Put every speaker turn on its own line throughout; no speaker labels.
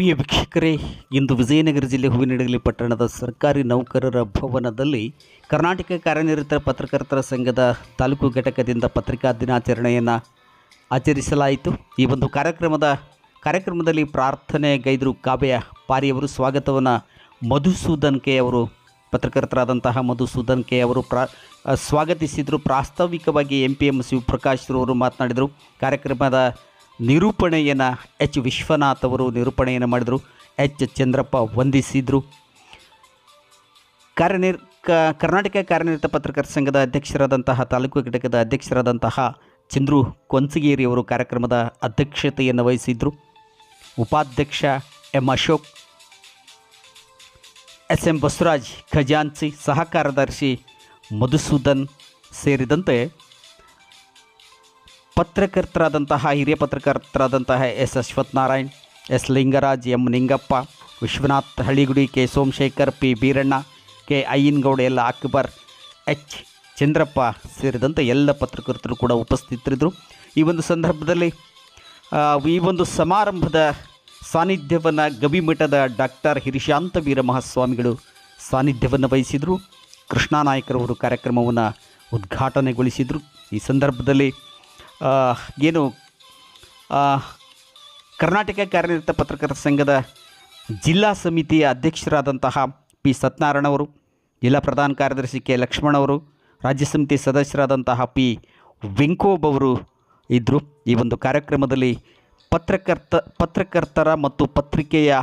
ಪ್ರಿಯ ವೀಕ್ಷಕರೇ, ಇಂದು ವಿಜಯನಗರ ಜಿಲ್ಲೆ ಹೂವಿನಡಗಲಿ ಪಟ್ಟಣದ ಸರ್ಕಾರಿ ನೌಕರರ ಭವನದಲ್ಲಿ ಕರ್ನಾಟಕ ಕಾರ್ಯನಿರತ ಪತ್ರಕರ್ತರ ಸಂಘದ ತಾಲೂಕು ಘಟಕದಿಂದ ಪತ್ರಿಕಾ ದಿನಾಚರಣೆಯನ್ನು ಆಚರಿಸಲಾಯಿತು. ಈ ಒಂದು ಕಾರ್ಯಕ್ರಮದ ಕಾರ್ಯಕ್ರಮದಲ್ಲಿ ಪ್ರಾರ್ಥನೆ ಗೈದರು ಕಾವ್ಯ ಪಾರಿಯವರು ಸ್ವಾಗತವನ್ನು ಮಧುಸೂದನ್ ಕೆ ಅವರು, ಪತ್ರಕರ್ತರಾದಂತಹ ಮಧುಸೂದನ್ ಕೆ ಅವರು ಪ್ರಾ, ಸ್ವಾಗತಿಸಿದರು. ಪ್ರಾಸ್ತಾವಿಕವಾಗಿ ಎಂ ಪಿ ಎಂ ಶಿವಪ್ರಕಾಶ್ ಅವರು ಮಾತನಾಡಿದರು. ಕಾರ್ಯಕ್ರಮದ ನಿರೂಪಣೆಯನ್ನು ಎಚ್. ವಿಶ್ವನಾಥ್ ಅವರು ನಿರೂಪಣೆಯನ್ನು ಮಾಡಿದರು. ಎಚ್. ಚಂದ್ರಪ್ಪ ವಂದಿಸಿದರು. ಕಾರ್ಯನಿರ್ ಕರ್ನಾಟಕ ಕಾರ್ಯನಿರತ ಪತ್ರಕರ್ತರ ಸಂಘದ ಅಧ್ಯಕ್ಷರಾದಂತಹ, ತಾಲೂಕು ಘಟಕದ ಅಧ್ಯಕ್ಷರಾದಂತಹ ಚಂದ್ರು ಕೊಂಚಗೇರಿ ಅವರು ಕಾರ್ಯಕ್ರಮದ ಅಧ್ಯಕ್ಷತೆಯನ್ನು ವಹಿಸಿದರು. ಉಪಾಧ್ಯಕ್ಷ M. Ashok, S. M. Basavaraj ಖಜಾನ್ಸಿ ಸಹ ಕಾರ್ಯದರ್ಶಿ ಮಧುಸೂದನ್ ಸೇರಿದಂತೆ ಪತ್ರಕರ್ತರಾದಂತಹ, ಹಿರಿಯ ಪತ್ರಕರ್ತರಾದಂತಹ S Ashwath Narayan S Lingaraj M Ningappa, Vishwanath Haligudi K Somashekar, P Beeranna, K Ayyanagouda ಎಲ್ಲ ಅಕ್ಬರ್, ಎಚ್ ಚಂದ್ರಪ್ಪ ಸೇರಿದಂತೆ ಎಲ್ಲ ಪತ್ರಕರ್ತರು ಕೂಡ ಉಪಸ್ಥಿತರಿದ್ದರು. ಈ ಒಂದು ಸಂದರ್ಭದಲ್ಲಿ ಈ ಒಂದು ಸಮಾರಂಭದ ಸಾನ್ನಿಧ್ಯವನ್ನು ಗವಿಮಠದ ಡಾಕ್ಟರ್ ಹಿರಿಶಾಂತ ವೀರ ಮಹಾಸ್ವಾಮಿಗಳು ಸಾನ್ನಿಧ್ಯವನ್ನು ವಹಿಸಿದರು. ಕೃಷ್ಣಾನಾಯಕರವರು ಕಾರ್ಯಕ್ರಮವನ್ನು ಉದ್ಘಾಟನೆಗೊಳಿಸಿದರು. ಈ ಸಂದರ್ಭದಲ್ಲಿ ಏನು? ಕರ್ನಾಟಕ ಕಾರ್ಯನಿರತ ಪತ್ರಕರ್ತರ ಸಂಘದ ಜಿಲ್ಲಾ ಸಮಿತಿಯ ಅಧ್ಯಕ್ಷರಾದಂತಹ ಪಿ ಸತ್ಯನಾರಾಯಣ ಅವರು, ಜಿಲ್ಲಾ ಪ್ರಧಾನ ಕಾರ್ಯದರ್ಶಿ ಕೆ ಲಕ್ಷ್ಮಣ ಅವರು, ರಾಜ್ಯ ಸಮಿತಿ ಸದಸ್ಯರಾದಂತಹ ಪಿ ವೆಂಕೋಬ್ ಅವರು ಇದ್ದರು ಈ ಒಂದು ಕಾರ್ಯಕ್ರಮದಲ್ಲಿ ಪತ್ರಕರ್ತ, ಪತ್ರಕರ್ತರ ಮತ್ತು ಪತ್ರಿಕೆಯ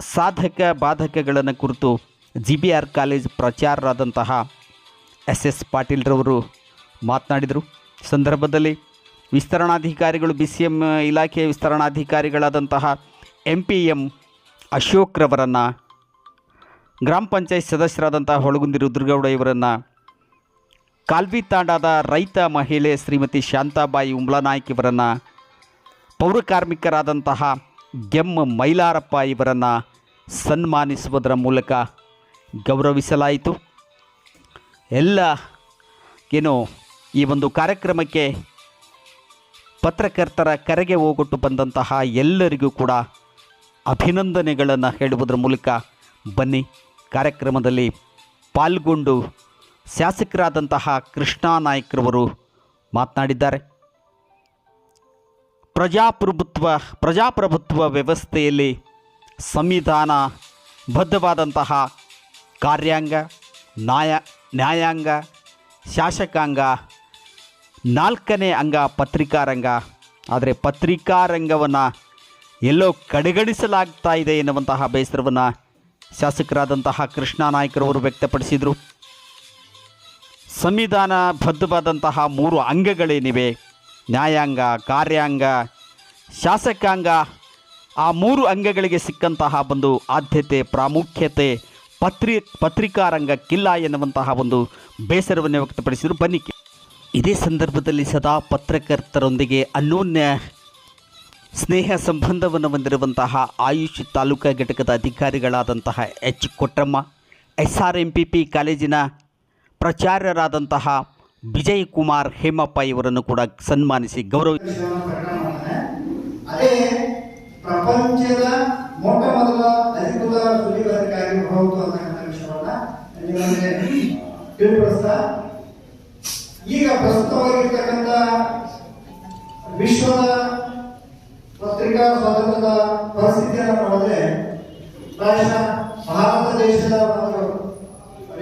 ಸಾಧಕ ಬಾಧಕಗಳನ್ನು ಕುರಿತು ಜಿ ಬಿ ಆರ್ ಕಾಲೇಜ್ ಪ್ರಚಾರರಾದಂತಹ ಎಸ್ ಎಸ್ ಪಾಟೀಲ್ರವರು ಮಾತನಾಡಿದರು. ಸಂದರ್ಭದಲ್ಲಿ ವಿಸ್ತರಣಾಧಿಕಾರಿಗಳು ಬಿ ಸಿ ಎಂ ಇಲಾಖೆಯ ವಿಸ್ತರಣಾಧಿಕಾರಿಗಳಾದಂತಹ ಎಂ ಪಿ ಎಂ ಅಶೋಕ್ರವರನ್ನು ಗ್ರಾಮ ಪಂಚಾಯತ್ ಸದಸ್ಯರಾದಂತಹ ಹೊಳಗುಂದಿ ರುದ್ರಗೌಡ ಇವರನ್ನು, ಕಾಲ್ವಿ ತಾಂಡಾದ ರೈತ ಮಹಿಳೆ ಶ್ರೀಮತಿ ಶಾಂತಾಬಾಯಿ ಉಂಬ್ಳನಾಯ್ಕ್ ಇವರನ್ನು, ಪೌರ ಕಾರ್ಮಿಕರಾದಂತಹ ಎಂ ಮೈಲಾರಪ್ಪ ಇವರನ್ನು ಸನ್ಮಾನಿಸುವುದರ ಮೂಲಕ ಗೌರವಿಸಲಾಯಿತು. ಎಲ್ಲ ಏನು ಈ ಒಂದು ಕಾರ್ಯಕ್ರಮಕ್ಕೆ ಪತ್ರಕರ್ತರ ಕರೆಗೆ ಹೋಗೊಟ್ಟು ಬಂದಂತಹ ಎಲ್ಲರಿಗೂ ಕೂಡ ಅಭಿನಂದನೆಗಳನ್ನು ಹೇಳುವುದರ ಮೂಲಕ ಬನ್ನಿ ಕಾರ್ಯಕ್ರಮದಲ್ಲಿ ಪಾಲ್ಗೊಂಡು ಶಾಸಕರಾದಂತಹ ಕೃಷ್ಣಾ ನಾಯ್ಕರವರು ಮಾತನಾಡಿದ್ದಾರೆ. ಪ್ರಜಾಪ್ರಭುತ್ವ ಪ್ರಜಾಪ್ರಭುತ್ವ ವ್ಯವಸ್ಥೆಯಲ್ಲಿ ಸಂವಿಧಾನ ಬದ್ಧವಾದಂತಹ ಕಾರ್ಯಾಂಗ ನ್ಯಾಯ ನ್ಯಾಯಾಂಗ, ಶಾಸಕಾಂಗ ನಾಲ್ಕನೇ ಅಂಗ ಪತ್ರಿಕಾರಂಗ ಆದರೆ ಪತ್ರಿಕಾರಂಗವನ್ನು ಎಲ್ಲೋ ಕಡೆಗಣಿಸಲಾಗ್ತಾ ಇದೆ ಎನ್ನುವಂತಹ ಬೇಸರವನ್ನು ಶಾಸಕರಾದಂತಹ ಕೃಷ್ಣ ನಾಯ್ಕರವರು ವ್ಯಕ್ತಪಡಿಸಿದರು. ಸಂವಿಧಾನ ಬದ್ಧವಾದಂತಹ ಮೂರು ಅಂಗಗಳೇನಿವೆ? ನ್ಯಾಯಾಂಗ, ಕಾರ್ಯಾಂಗ, ಶಾಸಕಾಂಗ. ಆ ಮೂರು ಅಂಗಗಳಿಗೆ ಸಿಕ್ಕಂತಹ ಒಂದು ಆದ್ಯತೆ, ಪ್ರಾಮುಖ್ಯತೆ ಪತ್ರಿ ಪತ್ರಿಕಾರಂಗಕ್ಕಿಲ್ಲ ಎನ್ನುವಂತಹ ಒಂದು ಬೇಸರವನ್ನು ವ್ಯಕ್ತಪಡಿಸಿದರು. ಬನ್ನಿ ಇದೇ ಸಂದರ್ಭದಲ್ಲಿ ಸದಾ ಪತ್ರಕರ್ತರೊಂದಿಗೆ ಅನ್ಯೋನ್ಯ ಸ್ನೇಹ ಸಂಬಂಧವನ್ನು ಹೊಂದಿರುವಂತಹ ಆಯುಷ್ ತಾಲೂಕಾ ಘಟಕದ ಅಧಿಕಾರಿಗಳಾದಂತಹ H Kotramma S R M P P ಕಾಲೇಜಿನ ಪ್ರಾಚಾರ್ಯರಾದಂತಹ ವಿಜಯ್ ಕುಮಾರ್ ಹೇಮಪ್ಪ ಇವರನ್ನು ಕೂಡ ಸನ್ಮಾನಿಸಿ ಗೌರವ
ಪ್ರಪಂಚದ ಮೊಟ್ಟ ಮೊದಲ ಅಧಿಕೃತ ವಿಷಯವನ್ನ ತಿಳಿಪಡಿಸ್ತಾ ಈಗ ಪ್ರಸ್ತುತವಾಗಿರ್ತಕ್ಕಂಥ ವಿಶ್ವದ ಪತ್ರಿಕಾ ಸ್ವಾತಂತ್ರ್ಯದ ಪರಿಸ್ಥಿತಿಯನ್ನು ನೋಡಿದ್ರೆ ಪ್ರಾಯಶಃ ಭಾರತ ದೇಶದ ಒಂದು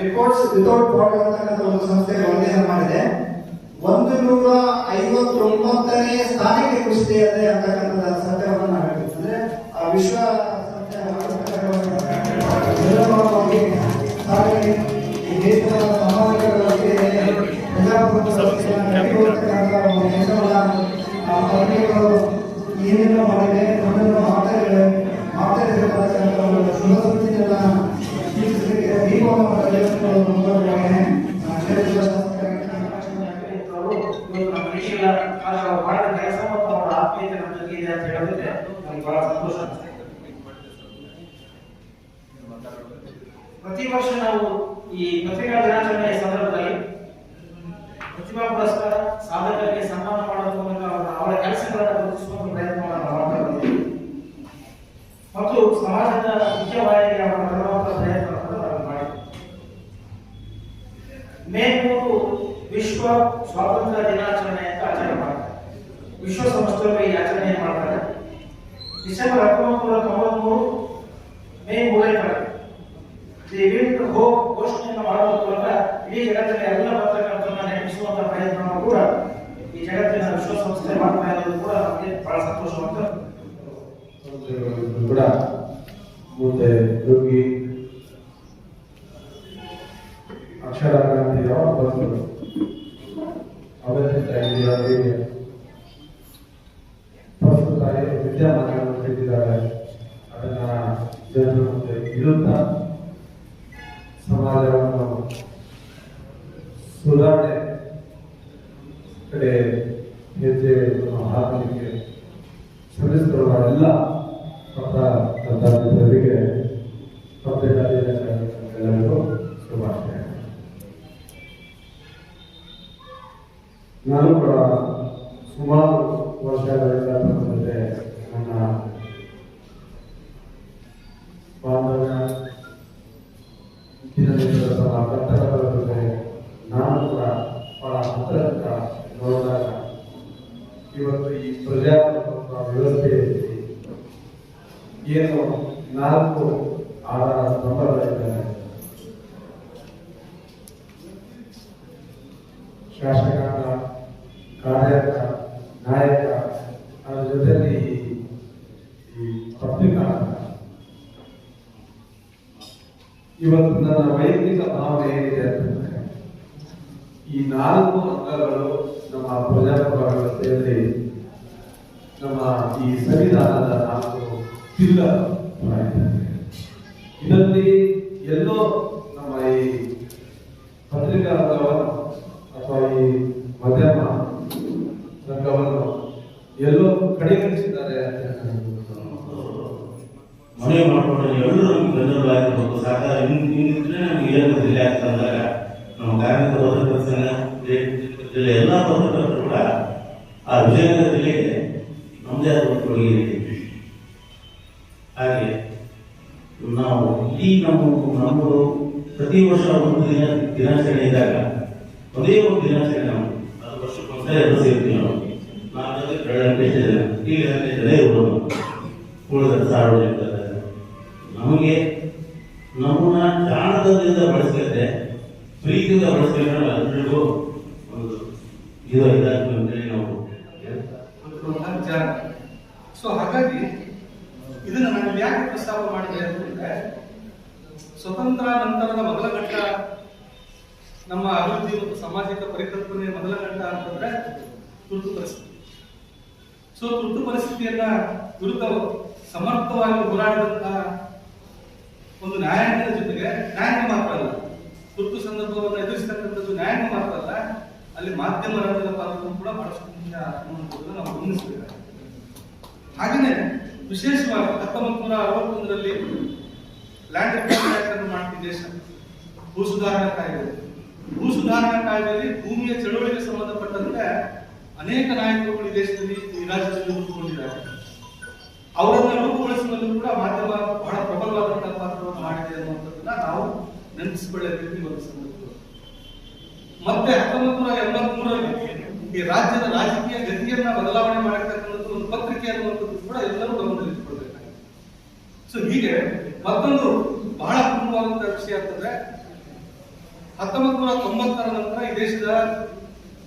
ರಿಪೋರ್ಟ್ಸ್ ವಿತೌಟ್ ಬಾರ್ಡರ್ ಅಂತಕ್ಕಂಥ ಒಂದು ಸಂಸ್ಥೆ ವರದಿಯನ್ನು ಮಾಡಿದೆ. ಒಂದು ನೂರ ಐವತ್ತೊಂಬತ್ತನೇ ಸ್ಥಾನಕ್ಕೆ ಕುಸಿದೆ ಅದೇ ಅಂತಕ್ಕಂಥ ಸತ್ಯವನ್ನು ನಾವು ಹೇಳ್ತೀವಿ. ಅಂದ್ರೆ ಆ ವಿಶ್ವ ಸತ್ಯ
ಅವರ ಆತ್ಮೀಯತೆ ಅಂತ ಬಹಳ ಸಂತೋಷ ಪ್ರತಿ ವರ್ಷ ನಾವು ಈ ಪತ್ರಿಕಾ ದಿನಾಚರಣೆಯ ಸಂದರ್ಭದಲ್ಲಿ ಪ್ರತಿಭಾ ಪುರಸ್ಕಾರ ಸಾಧಕರಿಗೆ ಸನ್ಮಾನ ಮಾಡೋದ್ರ ಮೂಲಕ ಅವರ ಅವರ ಕೆಲಸಗಳನ್ನು ಗುರುತಿಸುವ ಪ್ರಯತ್ನವನ್ನು ನಾವು ಮಾಡ್ತಾ ಇದ್ದೀವಿ ಮತ್ತು ಸಮಾಜದ ಮುಖ್ಯವಾಹಿನಿಗೆ ಅವರ ತರುವಂತಹ ಪ್ರಯತ್ನವನ್ನು ನಾವು ಮಾಡಿದ್ದೇವೆ ಮೇ ಮೂರು ವಿಶ್ವ ಸ್ವಾತಂತ್ರ್ಯ ದಿನಾಚರಣೆ ಅಂತ ಆಚರಣೆ ಮಾಡ್ತಾರೆ ವಿಶ್ವಸಂಸ್ಥೆಯವರು ಈ ಆಚರಣೆ ಮಾಡ್ತಾರೆ ಡಿಸೆಂಬರ್ ಹತ್ತೊಂಬತ್ತು ನೂರ ತೊಂಬತ್ಮೂರು ಮೇ ಮೂರನೇ ದಿ ಹೋಪ್ ಘೋಷಣೆಯನ್ನು ಮಾಡುವ ಮೂಲಕ ಇಡೀ ಜಗತ್ತಿನ ಎಲ್ಲ ಪತ್ರಕರ್ತರನ್ನ ನೆನಪಿಸುವಂತ ಪ್ರಯತ್ನವನ್ನು ಕೂಡ ಈ ಜಗತ್ತಿನ ವಿಶ್ವಸಂಸ್ಥೆ ಮಾಡ್ತಾ ಇರೋದು ಕೂಡ ನಮಗೆ ಬಹಳ ಸಂತೋಷವಾಗ್ತದೆ
ಕೂಡ ಮುಂದೆ ಹೋಗಿ ಸುಧಾರಣೆ ಕಡೆ ಹೆಜ್ಜೆ ಹಾಕಲಿಕ್ಕೆ ಶ್ರಮಿಸಿರುವ ಎಲ್ಲ ಪತ್ರಕರ್ತರಿಗೆ ಪತ್ರಿಕಾ ದಿನಾಚರಣೆಗಳಿಗೂ ಶುಭಾಶಯ. ನಾನು ಕೂಡ ಸುಮಾರು ವರ್ಷಗಳಿಂದ ನನ್ನ ಪ್ರಜಾಪ್ರಭುತ್ವ ವ್ಯವಸ್ಥೆಯಲ್ಲಿ ಏನು ನಾಲ್ಕು ಆಧಾರ ಸ್ತಂಭಗಳಿದ್ದಾವೆ ಶಾಸಕಾಂಗ, ಕಾರ್ಯಕ, ನಾಯಕ, ಅದರ ಜೊತೆಯಲ್ಲಿ ಈ ಪತ್ರಿಕಾ. ಇವತ್ತು ನನ್ನ ವೈಯಕ್ತಿಕ ಭಾವನೆ ಏನಿದೆ ಅಂತಂದ್ರೆ, ಈ ನಾಲ್ಕು ಅಂಗಗಳು ನಮ್ಮ ಪ್ರಜಾಪ್ರಭುತ್ವ ವ್ಯವಸ್ಥೆಯಲ್ಲಿ ನಮ್ಮ ಈ ಸಂವಿಧಾನದ ನಾಲ್ಕು ಪಿಲ್ಲರ್ ಇದರಲ್ಲಿ ಎಲ್ಲೋ ನಮ್ಮ ಈ ಪತ್ರಿಕಾ ಅಥವಾ ಈ ಮಾಧ್ಯಮ ರಂಗವನ್ನು ಎಲ್ಲೋ ಕಡೆಗಣಿಸಿದ್ದಾರೆ ಅಂತ ನನಗೆ
ಮನೆ ಮಾಡ್ಕೊಂಡು ಎಲ್ಲರೂ ನಮ್ಗೆ ಬೆನ್ನೆಲುಬಾಗಿರ್ಬೇಕು ಸರ್ಕಾರ ಹಿಂಗ್. ಹಿಂಗಿದ್ರೆ ನಮ್ಗೆ ಏನು ಜಿಲ್ಲೆ ಆಗ್ತಾ ನಮ್ಮ ಕಾರ್ಮಿಕ ಸಂಘ ಜಿಲ್ಲೆ ಎಲ್ಲ ಪತ್ರಕರ್ತರು ಕೂಡ ಆ ವಿಜಯನಗರ ಜಿಲ್ಲೆಗೆ ಒಂದು ಕೊಡುಗೆ ಹಾಗೆ ನಾವು ಇಡೀ ನಮ್ಮ ನಮ್ಮದು ಪ್ರತಿ ವರ್ಷ ಒಂದು ದಿನ ದಿನಾಚರಣೆ ಇದ್ದಾಗ, ಒಂದೇ ಒಂದು ದಿನಾಚರಣೆ ನಾವು ಅದು ವರ್ಷಕ್ಕೊಂದ್ಸಲ ಎರಡು ಸೇರ್ತೀವಿ ನಾವು. ನಾಲ್ಕು ಬೆಳಗ್ಗೆ ಜನ ಈಗ ಜನ ಇರ್ಬೋದು ಉಳಿದ ಸಾರ್ವಜನಿಕರ ನಮಗೆ ನಮ್ಮನ್ನ ಕಾರಣದಿಂದ ಬಳಸ್ಕೊಂಡ್ರೆ ಪ್ರೀತಿಯಿಂದ ಬಳಸ್ಕೊಂಡ್ರೆ ಎಲ್ರಿಗೂ ಒಂದು ಇದು ಇದಾಗ್ತದೆ ಅಂತೇಳಿ ನಾವು
ಸೊ ಹಾಗಾಗಿ ಇದನ್ನ ನಾನು ಯಾಕೆ ಪ್ರಸ್ತಾಪ ಮಾಡಿದೆ ಅಂತಂದ್ರೆ ಸ್ವತಂತ್ರ ನಂತರದ ಮೊದಲ ಘಟ್ಟ ನಮ್ಮ ಅಭಿವೃದ್ಧಿ ಮತ್ತು ಸಾಮಾಜಿಕ ಪರಿಕಲ್ಪನೆಯ ಮೊದಲ ಘಟ್ಟ ಅಂತಂದ್ರೆ ತುರ್ತು ಪರಿಸ್ಥಿತಿ. ಸೊ ತುರ್ತು ಪರಿಸ್ಥಿತಿಯನ್ನ ವಿರುದ್ಧ ಸಮರ್ಥವಾಗಿ ಹೋರಾಡಿದಂತಹ ಒಂದು ನ್ಯಾಯಾಂಗದ ಜೊತೆಗೆ, ನ್ಯಾಯಾಂಗ ಮಾತ್ರ ಅಲ್ಲ, ತುರ್ತು ಸಂದರ್ಭವನ್ನು ಎದುರಿಸತಕ್ಕಂಥದ್ದು ನ್ಯಾಯಾಂಗ ಮಾತ್ರ ಅಲ್ಲ, ಅಲ್ಲಿ ಮಾಧ್ಯಮ ರಂಗದ ಪಾತ್ರವನ್ನು ಕೂಡ ಬಹಳಷ್ಟು ಮುಖ್ಯ ನಾವು ಗಮನಿಸಬೇಕಾಗಿದೆ ಹಾಗೆಯೇ ವಿಶೇಷವಾಗಿ ಹತ್ತೊಂಬತ್ತು ನೂರ ಅರವತ್ತೊಂದರಲ್ಲಿ ಲ್ಯಾಂಡ್ ರಿಫಾರ್ಮ್ ಆಕ್ಟ್ ಅನ್ನು ಮಾಡ್ತೀವಿ ದೇಶ ಭೂ ಸುಧಾರಣಾ ಕಾಯ್ದೆ. ಭೂ ಸುಧಾರಣಾ ಕಾಯ್ದೆಯಲ್ಲಿ ಭೂಮಿಯ ಚಳುವಳಿಗೆ ಸಂಬಂಧಪಟ್ಟಂತೆ ಅನೇಕ ನಾಯಕರುಗಳು ಈ ದೇಶದಲ್ಲಿ ಈ ರಾಜ್ಯದಲ್ಲಿ ರೂಪುಗೊಂಡಿದ್ದಾರೆ. ಅವರನ್ನ ರೂಪುಗೊಳಿಸುವಲ್ಲೂ ಕೂಡ ಮಾಧ್ಯಮ ಬಹಳ ಪ್ರಬಲವಾದಂತಹ ಪಾತ್ರವನ್ನು ಮಾಡಿದೆ ಅನ್ನುವಂಥದ್ದನ್ನ ನಾವು ನೆನಪಿಸಿಕೊಳ್ಳಬೇಕು ಒಂದು ಸಂದರ್ಭದಲ್ಲಿ. ಮತ್ತೆ ಹತ್ತೊಂಬತ್ತು ನೂರ ಎಂಬತ್ತ್ ಮೂರರಲ್ಲಿ ಈ ರಾಜ್ಯದ ರಾಜಕೀಯ ಗತಿಯನ್ನ ಬದಲಾವಣೆ ಮಾಡಿರ್ತಕ್ಕಂಥದ್ದು ಒಂದು ಪತ್ರಿಕೆ ಅನ್ನುವಂಥದ್ದು ಕೂಡ ಎಲ್ಲರೂ ಗಮನದಲ್ಲಿಟ್ಟುಕೊಳ್ಬೇಕಾಗಿದೆ ಸೊ ಹೀಗೆ ಮತ್ತೊಂದು ಬಹಳ ಪ್ರಮುಖವಾದಂತಹ ವಿಷಯ ಅಂತಂದ್ರೆ ಹತ್ತೊಂಬತ್ತು ನೂರ ತೊಂಬತ್ತರ ನಂತರ ಈ ದೇಶದ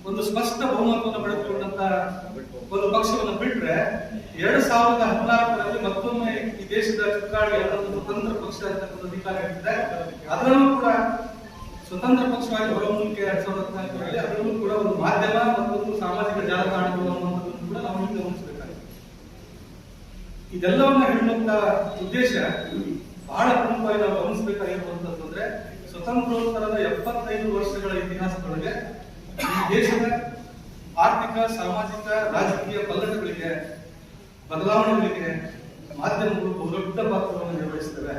ಒಂದು ಸ್ಪಷ್ಟ ಬಹುಮತವನ್ನು ಪಡೆದುಕೊಂಡಂತ ಒಂದು ಪಕ್ಷವನ್ನು ಬಿಟ್ರೆ ಎರಡ್ ಸಾವಿರದ ಹದಿನಾಲ್ಕರಲ್ಲಿ ಮತ್ತೊಮ್ಮೆ ಈ ದೇಶದ ಚುಕ್ಕಾಣಿ ಒಂದು ಸ್ವತಂತ್ರ ಪಕ್ಷ ಅಂತಕ್ಕಂಥ ಅಧಿಕಾರ ಇಟ್ಟಿದೆ ಅದರಲ್ಲೂ ಕೂಡ ಸ್ವತಂತ್ರ ಪಕ್ಷವಾಗಿ ಹೊರಹೊಮ್ಮುವಿಕೆ ಎರಡ್ ಸಾವಿರದ ಹದಿನಾಲ್ಕರಲ್ಲಿ ಅದರಲ್ಲೂ ಕೂಡ ಒಂದು ಮಾಧ್ಯಮ ಮತ್ತೊಂದು ಸಾಮಾಜಿಕ ಜಾಲತಾಣಗಳು ಅನ್ನುವಂಥದ್ದನ್ನು ಕೂಡ ನಾವು ಇಲ್ಲಿ ಗಮನಿಸಬೇಕಾಗಿದೆ ಇದೆಲ್ಲವನ್ನ ಹೇಳುವಂತ ಉದ್ದೇಶ ಬಹಳ ಪ್ರಮುಖವಾಗಿ ನಾವು ಗಮನಿಸಬೇಕಾಗಿರುವಂತದ್ದು ಅಂದ್ರೆ ಸ್ವತಂತ್ರೋತ್ತರದ ಎಪ್ಪತ್ತೈದು ವರ್ಷಗಳ ಇತಿಹಾಸದೊಳಗೆ ಈ ದೇಶದ ಆರ್ಥಿಕ, ಸಾಮಾಜಿಕ, ರಾಜಕೀಯ ಪಲ್ಲಟಗಳಿಗೆ, ಬದಲಾವಣೆಗಳಿಗೆ ಮಾಧ್ಯಮಗಳು ಬಹುದೊಡ್ಡ ಪಾತ್ರವನ್ನು ನಿರ್ವಹಿಸ್ತವೆ.